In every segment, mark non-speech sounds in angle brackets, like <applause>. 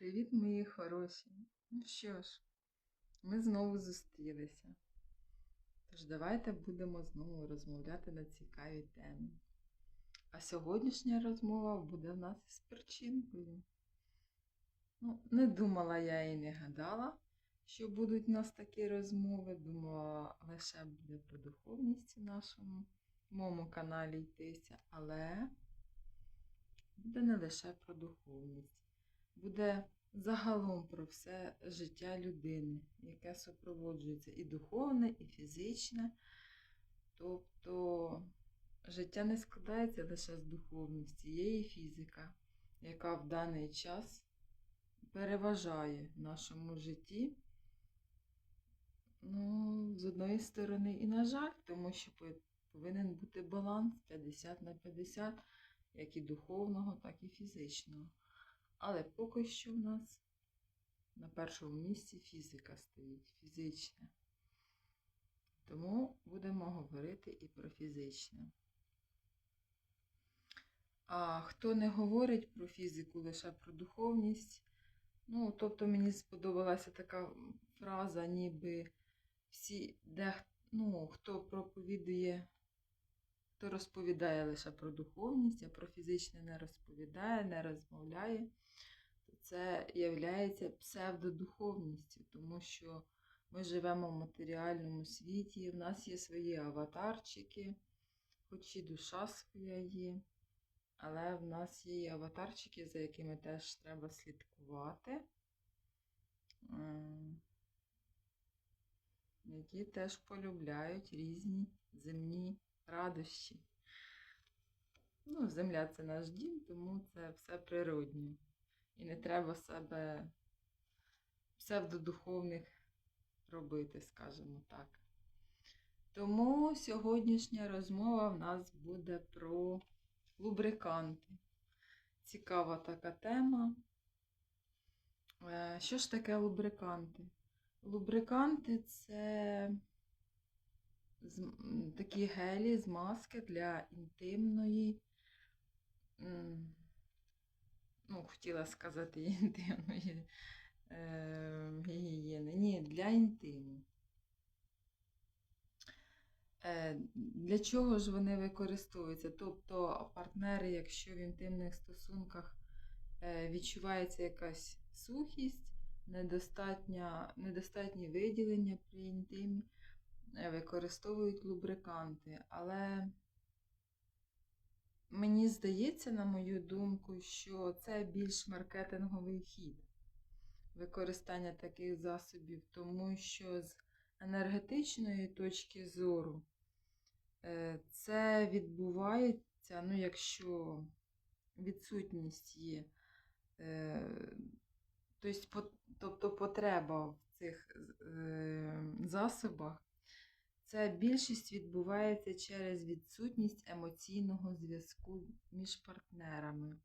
Привіт, мої хороші. Ну що ж, ми знову зустрілися. Тож давайте будемо знову розмовляти на цікаві теми. А сьогоднішня розмова буде в нас із перчинкою. Ну, не думала я і не гадала, що будуть у нас такі розмови. Думала, лише буде про духовність у нашому моєму каналі йтися, але буде не лише про духовність буде загалом про все життя людини, яке супроводжується і духовне, і фізичне. Тобто життя не складається лише з духовності, є і фізика, яка в даний час переважає в нашому житті. Ну, з одної сторони, і на жаль, тому що повинен бути баланс 50 на 50, як і духовного, так і фізичного. Але поки що в нас на першому місці фізика стоїть, фізичне. Тому будемо говорити і про фізичне. А хто не говорить про фізику, лише про духовність, ну, тобто мені сподобалася така фраза, ніби всі, де, ну, хто проповідує, хто розповідає лише про духовність, а про фізичне не розповідає, не розмовляє, то це є псевдодуховністю, тому що ми живемо в матеріальному світі, в нас є свої аватарчики, хоч і душа своя є, але в нас є і аватарчики, за якими теж треба слідкувати. ем, Які теж полюбляють різні земні радощі. Ну, земля це наш дім, тому це все природнє. І не треба себе псевдодуховних робити, скажімо так. Тому сьогоднішня розмова в нас буде про лубриканти. Цікава така тема. Е, Що ж таке лубриканти? Лубриканти це такі гелі, змазки для інтимної, ну, хотіла сказати <laughs> інтимної е, гігієни. Ні, для інтиму. Е, Для чого ж вони використовуються? Тобто партнери, якщо в інтимних стосунках е, відчувається якась сухість, недостатні виділення при інтимі, використовують лубриканти. Але мені здається, на мою думку, що це більш маркетинговий хід використання таких засобів, тому що з енергетичної точки зору е, це відбувається, ну, якщо відсутність є. е, Тобто, потреба в цих е, засобах, це більшість відбувається через відсутність емоційного зв'язку між партнерами.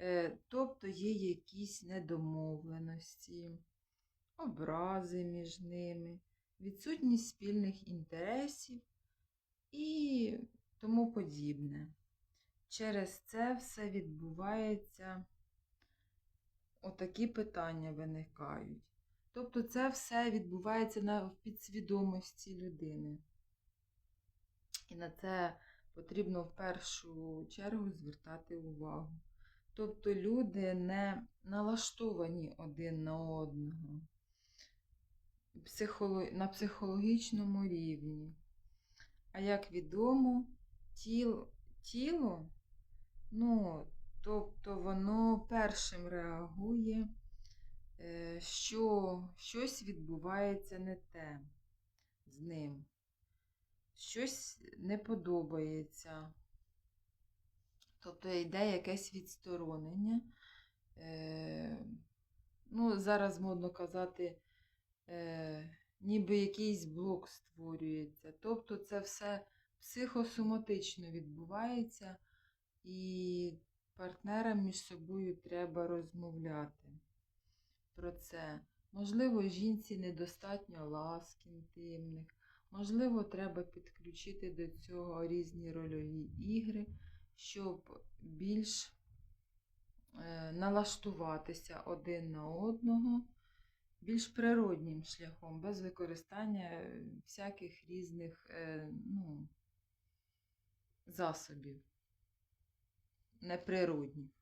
Е, Тобто є якісь недомовленості, образи між ними, відсутність спільних інтересів і тому подібне. Через це все відбувається, отакі питання виникають. Тобто це все відбувається на, підсвідомості людини. І на це потрібно в першу чергу звертати увагу. Тобто люди не налаштовані один на одного на психологічному рівні. А як відомо, тіло, тіло ну, тобто воно першим реагує, що щось відбувається не те з ним. Щось не подобається. Тобто йде якесь відсторонення. Е, ну, зараз модно казати, е, ніби якийсь блок створюється. Тобто це все психосоматично відбувається, і партнерам між собою треба розмовляти про це. Можливо, жінці недостатньо ласк інтимних, можливо, треба підключити до цього різні рольові ігри, щоб більш е, налаштуватися один на одного більш природнім шляхом, без використання всяких різних е, ну, засобів неприродних.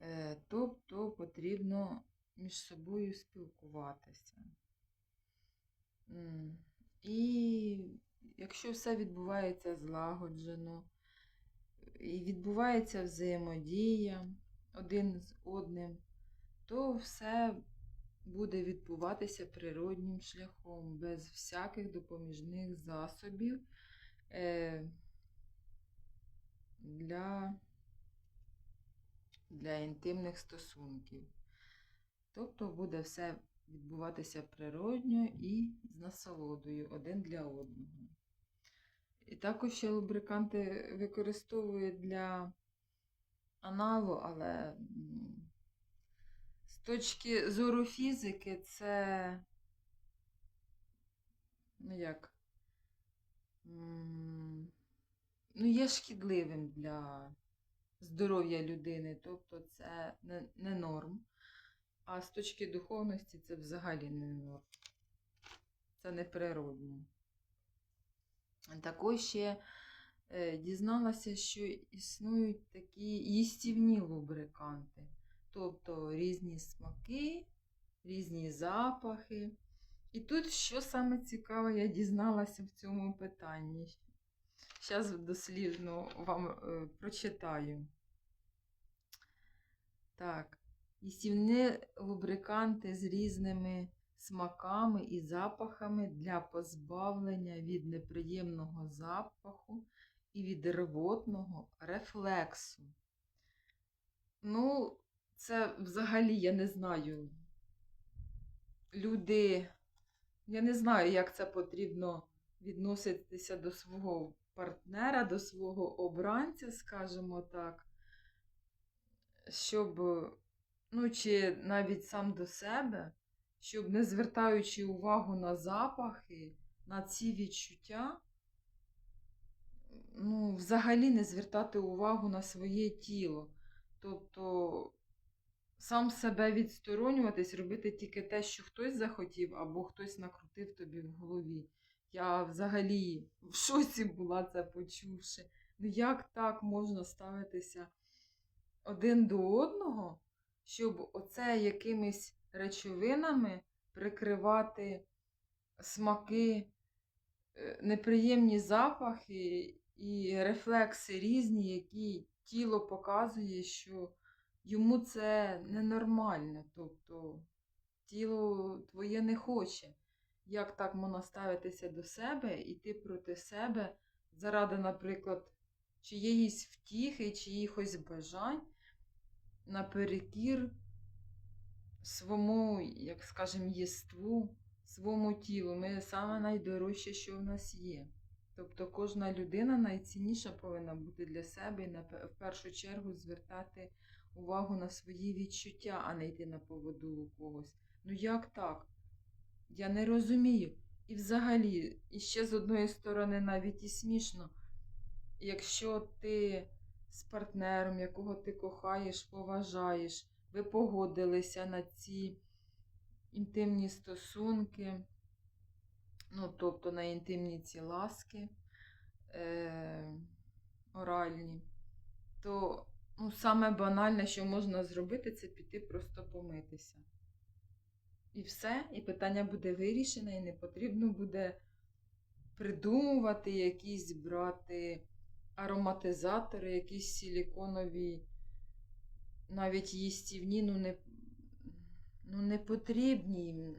Е, Тобто потрібно між собою спілкуватися. І якщо все відбувається злагоджено, і відбувається взаємодія один з одним, то все буде відбуватися природнім шляхом, без всяких допоміжних засобів е, для, для інтимних стосунків. Тобто буде все відбуватися природньо і з насолодою один для одного. І також ще лубриканти використовують для аналу, але з точки зору фізики це, ну як, ну, є шкідливим для здоров'я людини, тобто це не, не норм. А з точки духовності це взагалі не норм. Це неприродно. Також ще е, дізналася, що існують такі їстівні лубриканти, тобто різні смаки, різні запахи. І тут, що саме цікаве, я дізналася в цьому питанні. Зараз дослівно вам е, прочитаю. Так, їстівні лубриканти з різними смаками і запахами для позбавлення від неприємного запаху і від рвотного рефлексу. Ну, це взагалі я не знаю. Люди, я не знаю, як це потрібно відноситися до свого партнера, до свого обранця, скажімо так, щоб, ну, чи навіть сам до себе щоб не звертаючи увагу на запахи, на ці відчуття, ну, взагалі не звертати увагу на своє тіло. Тобто сам себе відсторонюватись, робити тільки те, що хтось захотів, або хтось накрутив тобі в голові. Я взагалі в шоці була це почувши. Ну як так можна ставитися один до одного, щоб оце якимись речовинами прикривати смаки, е, неприємні запахи і рефлекси різні, які тіло показує, що йому це ненормально. Тобто тіло твоє не хоче. Як так можна ставитися до себе, іти проти себе заради, наприклад, чиєїсь втіхи, чиїхось бажань наперекір своєму, як скажемо, єству, своєму тілу. Ми саме найдорожче, що в нас є. Тобто кожна людина найцінніша повинна бути для себе і в першу чергу звертати увагу на свої відчуття, а не йти на поводу у когось. Ну як так? Я не розумію. І взагалі, і ще з одної сторони, навіть і смішно, якщо ти з партнером, якого ти кохаєш, поважаєш, ви погодилися на ці інтимні стосунки, ну, тобто на інтимні ці ласки е, оральні, то ну, саме банальне, що можна зробити, це піти просто помитися. І все, і питання буде вирішене, і не потрібно буде придумувати якісь брати ароматизатори, якісь силіконові навіть їстівні, ну не, ну, не потрібні,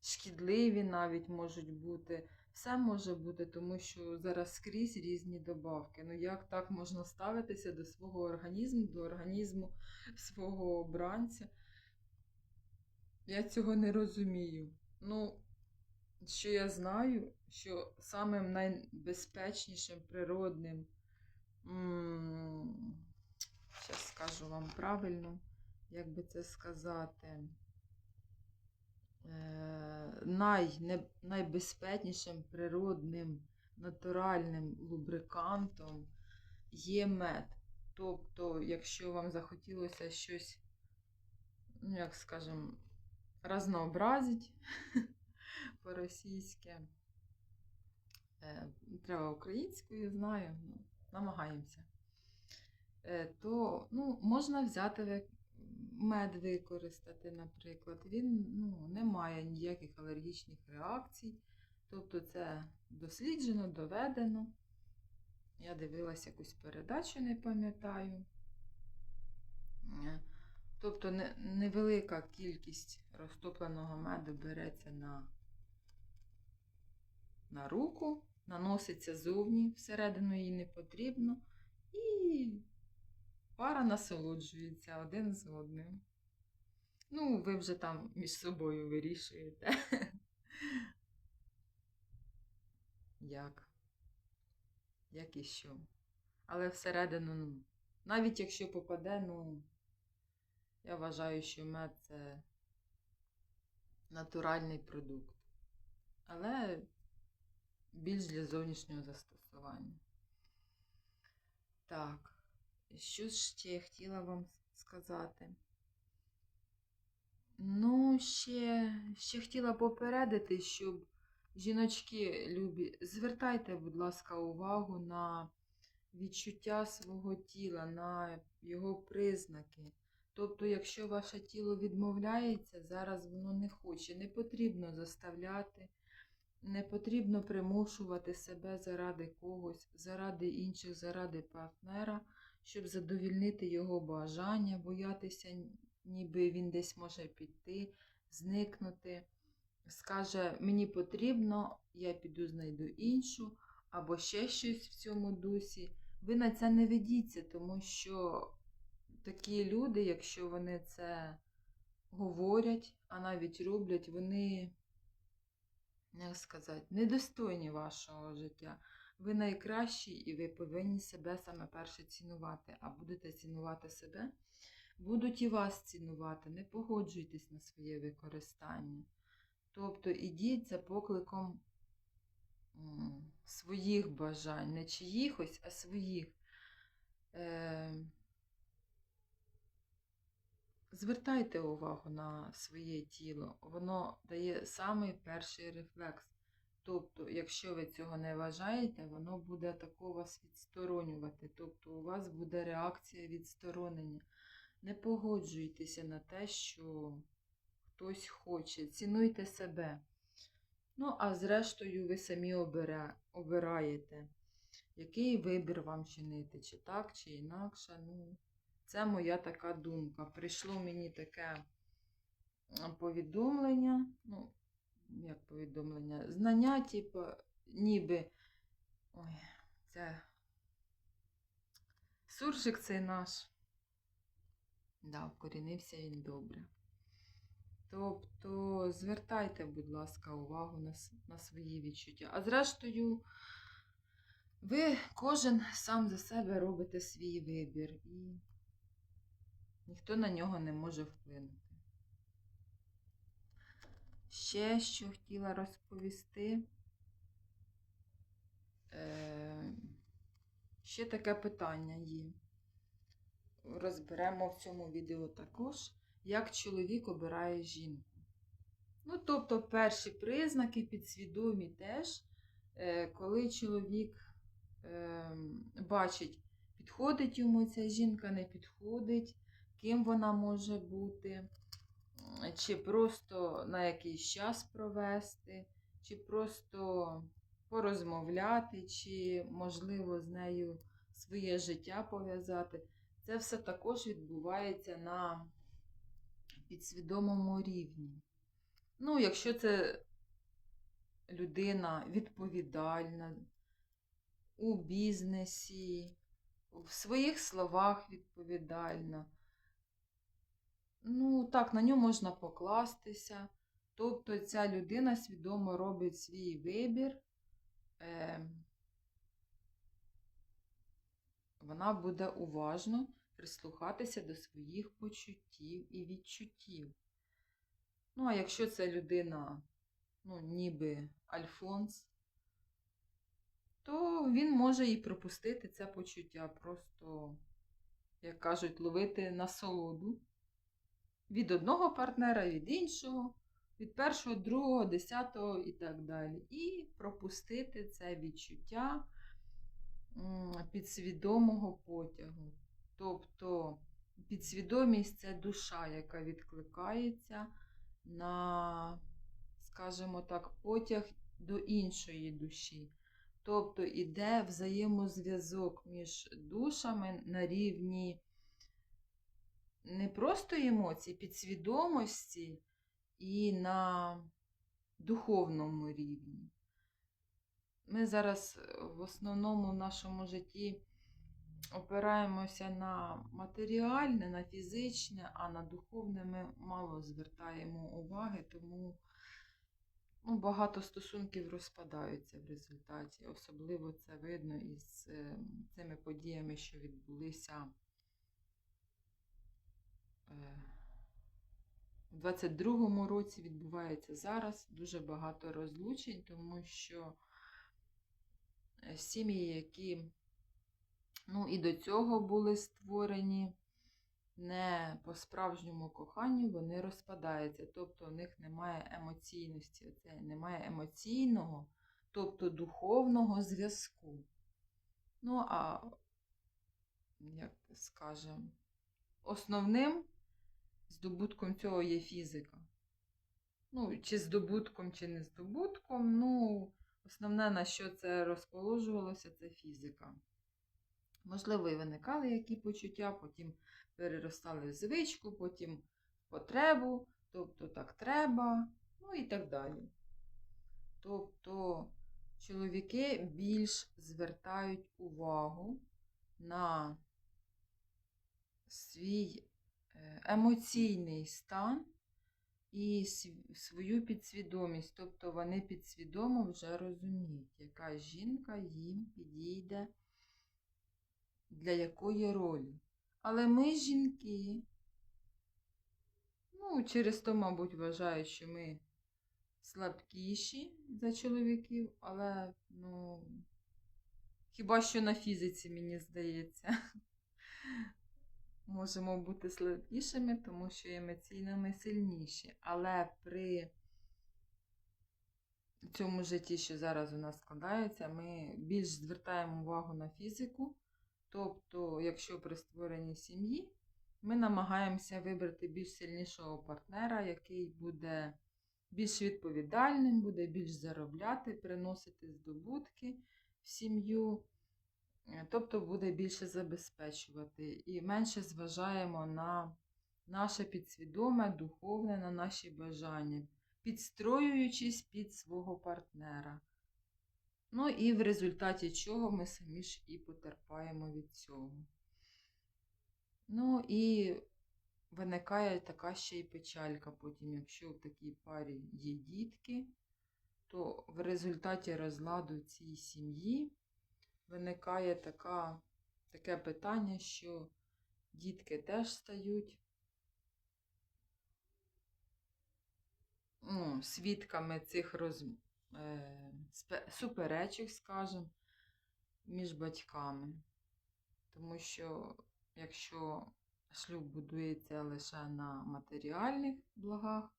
шкідливі навіть можуть бути. Все може бути, тому що зараз скрізь різні добавки. Ну як так можна ставитися до свого організму, до організму <laughs> свого обранця? Я цього не розумію. Ну, що я знаю, що самим найбезпечнішим природним. Зараз скажу вам правильно, як би це сказати. Е, най, найбезпечнішим природним натуральним лубрикантом є мед. Тобто, якщо вам захотілося щось, ну, як скажемо, разнообразить <laughs> по-російськи, треба українською, знаю, ну, намагаємося, е, то ну, можна взяти мед використати, наприклад. Він ну, не має ніяких алергічних реакцій. Тобто це досліджено, доведено. Я дивилась якусь передачу, не пам'ятаю. Е, Тобто невелика кількість розтопленого меду береться на, на руку, наноситься зовні, всередину їй не потрібно, і пара насолоджується один з одним. Ну, ви вже там між собою вирішуєте. <laughs> Як? Як і що. Але всередину, ну, навіть якщо попаде, ну, я вважаю, що мед це натуральний продукт. Але більш для зовнішнього застосування. Так, що ще я хотіла вам сказати? Ну, ще, ще хотіла попередити, щоб жіночки любі, звертайте, будь ласка, увагу на відчуття свого тіла, на його признаки. Тобто, якщо ваше тіло відмовляється, зараз воно не хоче, не потрібно заставляти, не потрібно примушувати себе заради когось, заради інших, заради партнера, щоб задовільнити його бажання, боятися, ніби він десь може піти, зникнути. Скаже, мені потрібно, я піду знайду іншу, або ще щось в цьому дусі. Ви на це не ведіться, тому що такі люди, якщо вони це говорять, а навіть роблять, вони, як сказати, недостойні вашого життя. Ви найкращі і ви повинні себе саме перше цінувати, а будете цінувати себе, будуть і вас цінувати. Не погоджуйтесь на своє використання. Тобто ідіть за покликом своїх бажань, не чиїхось, а своїх. Звертайте увагу на своє тіло, воно дає самий перший рефлекс. Тобто, якщо ви цього не вважаєте, воно буде тако вас відсторонювати. Тобто у вас буде реакція відсторонення. Не погоджуйтеся на те, що хтось хоче. Цінуйте себе. Ну, а зрештою, ви самі обира- обираєте, який вибір вам чинити, чи так, чи інакше. Ну, це моя така думка. Прийшло мені таке повідомлення, ну, як повідомлення, знання, типу, ніби. Ой, це суржик цей наш. Да, вкорінився він добре. Тобто звертайте, будь ласка, увагу на, на свої відчуття. А зрештою, ви кожен сам за себе робите свій вибір і ніхто на нього не може вплинути. Ще що хотіла розповісти. Е, ще таке питання є. Розберемо в цьому відео також, як чоловік обирає жінку. Ну, тобто, перші признаки підсвідомі теж, е, коли чоловік е, бачить, підходить йому ця жінка, не підходить, ким вона може бути, чи просто на якийсь час провести, чи просто порозмовляти, чи, можливо, з нею своє життя пов'язати. Це все також відбувається на підсвідомому рівні. Ну, якщо це людина відповідальна у бізнесі, в своїх словах відповідальна, ну, так, на нього можна покластися. Тобто ця людина свідомо робить свій вибір. Е, вона буде уважно прислухатися до своїх почуттів і відчуттів. Ну, а якщо це людина, ну, ніби Альфонс, то він може і пропустити це почуття, просто, як кажуть, ловити насолоду від одного партнера, від іншого, від першого, другого, десятого і так далі. І пропустити це відчуття підсвідомого потягу. Тобто підсвідомість це душа, яка відкликається на, скажімо так, потяг до іншої душі. Тобто іде взаємозв'язок між душами на рівні не просто емоцій, підсвідомості і на духовному рівні. Ми зараз е, в основному в нашому житті опираємося на матеріальне, на фізичне, а на духовне ми мало звертаємо уваги, тому ну, багато стосунків розпадаються в результаті. Особливо це видно із е, цими подіями, що відбулися у 22-му році відбувається зараз дуже багато розлучень, тому що е, сім'ї, які ну, і до цього були створені не по справжньому коханню, вони розпадаються. Тобто у них немає емоційності, оце немає емоційного, тобто духовного зв'язку. Ну, а, як скажемо, основним здобутком цього є фізика. Ну, чи здобутком, чи не здобутком, ну, основне, на що це розположувалося, це фізика. Можливо, і виникали які почуття, потім переростали в звичку, потім в потребу, тобто так треба, ну і так далі. Тобто чоловіки більш звертають увагу на свій емоційний стан і свою підсвідомість. Тобто вони підсвідомо вже розуміють, яка жінка їм підійде для якої ролі. Але ми жінки, ну, через то, мабуть, вважаю, що ми слабкіші за чоловіків, але, ну, хіба що на фізиці, мені здається, можемо бути слабкішими, тому що емоційно ми сильніші. Але при цьому житті, що зараз у нас складається, ми більш звертаємо увагу на фізику. Тобто, якщо при створенні сім'ї, ми намагаємося вибрати більш сильнішого партнера, який буде більш відповідальним, буде більш заробляти, приносити здобутки в сім'ю, тобто буде більше забезпечувати. І менше зважаємо на наше підсвідоме, духовне, на наші бажання, підстроюючись під свого партнера. Ну і в результаті чого ми самі ж і потерпаємо від цього. Ну і виникає така ще й печалька потім, якщо в такій парі є дітки, то в результаті розладу цій сім'ї виникає така, таке питання, що дітки теж стають ну, свідками цих розмов. Е, суперечок, скажімо, між батьками. Тому що, якщо шлюб будується лише на матеріальних благах,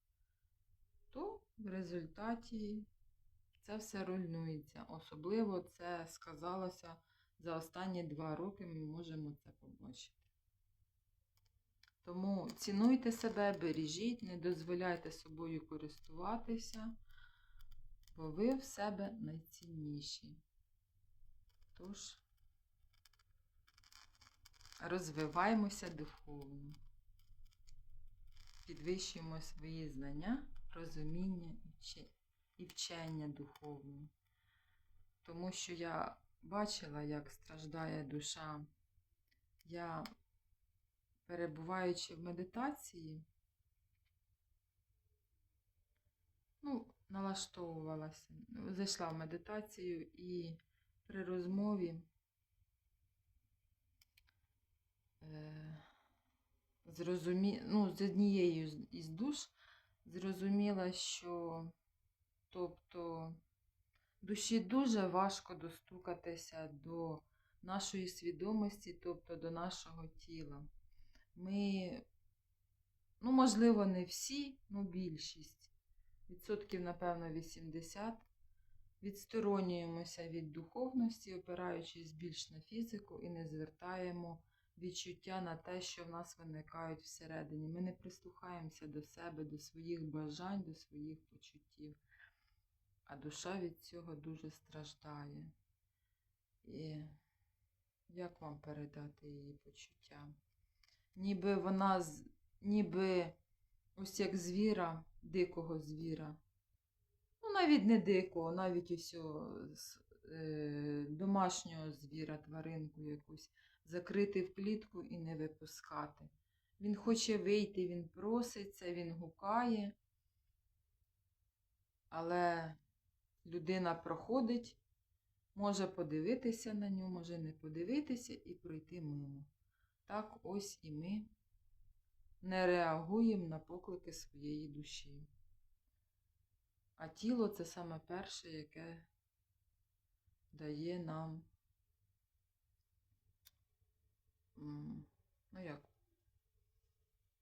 то в результаті це все руйнується. Особливо це сказалося за останні два роки, ми можемо це побачити. Тому цінуйте себе, бережіть, не дозволяйте собою користуватися бо ви в себе найцінніші. Тож, розвиваємося духовно, підвищуємо свої знання, розуміння і вчення духовне. Тому що я бачила, як страждає душа. Я, перебуваючи в медитації, ну, налаштовувалася, зайшла в медитацію і при розмові е, зрозумі... ну, з однією із душ зрозуміла, що тобто Душі дуже важко достукатися до нашої свідомості, тобто до нашого тіла. Ми, ну, можливо, не всі, ну більшість, відсотків, напевно, 80, відсторонюємося від духовності, опираючись більш на фізику і не звертаємо відчуття на те, що в нас виникають всередині. Ми не прислухаємося до себе, до своїх бажань, до своїх почуттів. А душа від цього дуже страждає. І як вам передати її почуття? Ніби вона, ніби ось як звіра, дикого звіра. Ну, навіть не дикого, навіть ось е, домашнього звіра, тваринку якусь, закрити в клітку і не випускати. Він хоче вийти, він проситься, він гукає, але людина проходить, може подивитися на нього, може не подивитися і пройти мимо. Так ось і ми не реагуємо на поклики своєї душі. А тіло це саме перше, яке дає нам, ну як,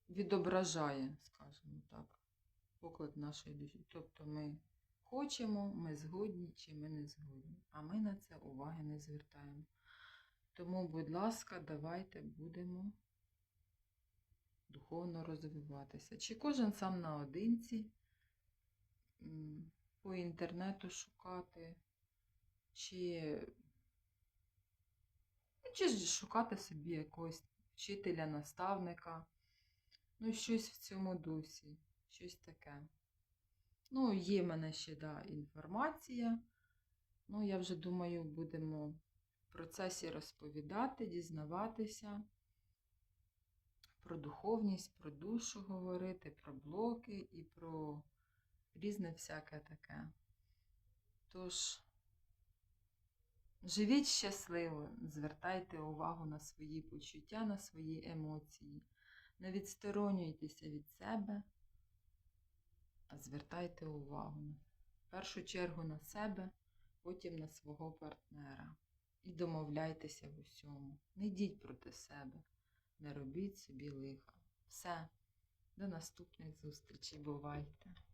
відображає, скажімо так, поклик нашої душі. Тобто ми хочемо, ми згодні чи ми не згодні. А ми на це уваги не звертаємо. Тому, будь ласка, давайте будемо духовно розвиватися. Чи кожен сам наодинці по інтернету шукати, чи, ну, чи шукати собі якогось вчителя, наставника. Ну, щось в цьому дусі, щось таке. Ну, є в мене ще да, інформація. Ну, я вже думаю, будемо в процесі розповідати, дізнаватися про духовність, про душу говорити, про блоки і про різне всяке таке. Тож, живіть щасливо, звертайте увагу на свої почуття, на свої емоції. Не відсторонюйтеся від себе, звертайте увагу в першу чергу на себе, потім на свого партнера. І домовляйтеся в усьому. Не йдіть проти себе, не робіть собі лиха. Все, до наступних зустрічей. Бувайте!